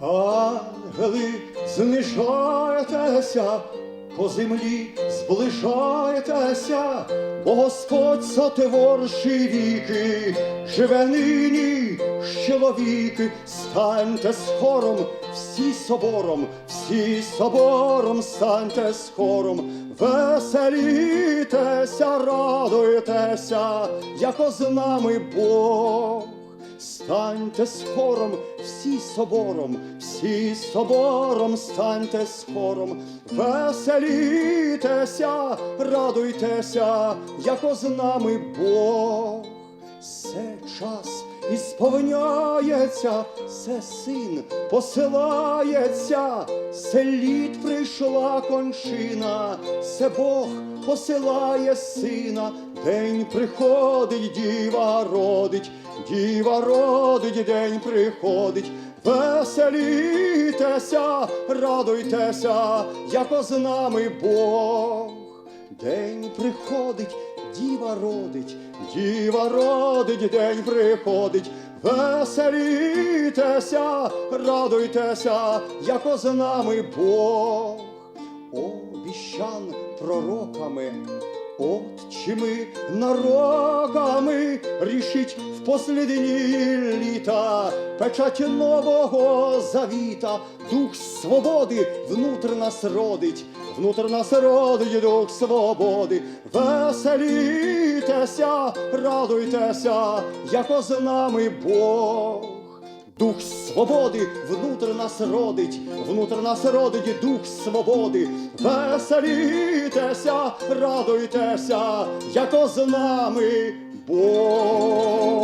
Ангели, знижаєтеся, по землі зближаєтеся, бо Господь сотворши віки, живе нині з чоловіки, станьте з хором, всі собором, всі собором, станьте з хором, веселітеся, радуйтеся, яко з нами Бог. Станьте з всі собором, всі собором, станьте з веселітеся, радуйтеся, яко з нами Бог. Все час ісповняється, все син посилається, се літ прийшла кончина, се Бог посилає сина, день приходить, діва родить, діва родить, день приходить. Веселітеся, радуйтеся, яко з нами Бог. День приходить, діва родить, діва родить, день приходить. Веселітеся, радуйтеся, яко з нами Бог. Обіщан пророками, отчими народами, рішить в послідні літа, печать нового завіта, дух свободи внутр нас родить, внутр нас родить дух свободи, веселітеся, радуйтеся, яко з нами Бог. Дух свободи внутр нас родить, внутрь нас родить дух свободи. Веселітеся, радуйтеся, яко з нами Бог.